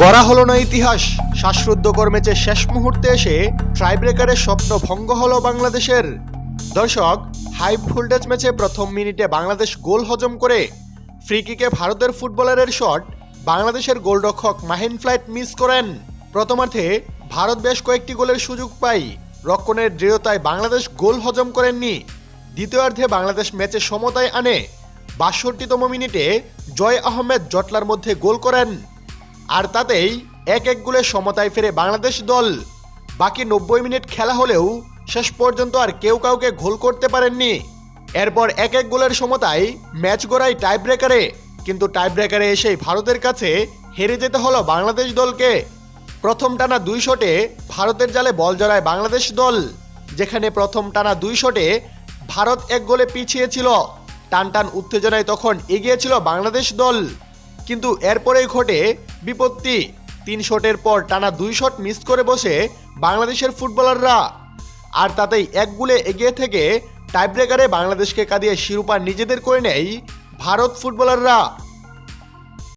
গড়া হলো না ইতিহাস। শ্বাসরুদ্ধকর ম্যাচে শেষ মুহূর্তে এসে ট্রাইব্রেকারের স্বপ্ন ভঙ্গ হলো বাংলাদেশের। দর্শক হাই ভোল্টেজ ম্যাচে প্রথম মিনিটে বাংলাদেশ গোল হজম করে ফ্রিকিকে ভারতের ফুটবলারের শট বাংলাদেশের গোলরক্ষক মাহিন ফ্লাইট মিস করেন। প্রথমার্ধে ভারত বেশ কয়েকটি গোলের সুযোগ পায়। রক্ষণের দৃঢ়তায় বাংলাদেশ গোল হজম করেননি। দ্বিতীয়ার্ধে বাংলাদেশ ম্যাচে সমতায় আনে। বাষট্টিতম মিনিটে জয় আহমেদ জটলার মধ্যে গোল করেন। আর তাতেই এক এক গোলে সমতায় ফেরে বাংলাদেশ দল। বাকি নব্বই মিনিট খেলা হলেও শেষ পর্যন্ত আর কেউ কাউকে গোল করতে পারেননি। এরপর এক এক গোলের সমতায় ম্যাচ গড়ায় টাই ব্রেকারে কিন্তু টাই ব্রেকারে এসেই ভারতের কাছে হেরে যেতে হলো বাংলাদেশ দলকে। প্রথম টানা দুই শটে ভারতের জালে বল জড়ায় বাংলাদেশ দল। যেখানে প্রথম টানা দুই শটে ভারত এক গোলে পিছিয়ে ছিল। টান টান উত্তেজনায় তখন এগিয়েছিল বাংলাদেশ দল। কিন্তু এরপরেই ঘটে বিপত্তি। তিন শটের পর টানা দুই শট মিস করে বসে বাংলাদেশের ফুটবলাররা। আর তাতেই এক গুলে এগিয়ে থেকে টাইব্রেকারে বাংলাদেশকে কাঁদিয়ে শিরোপা নিজেদের করে নেয় ভারত ফুটবলাররা।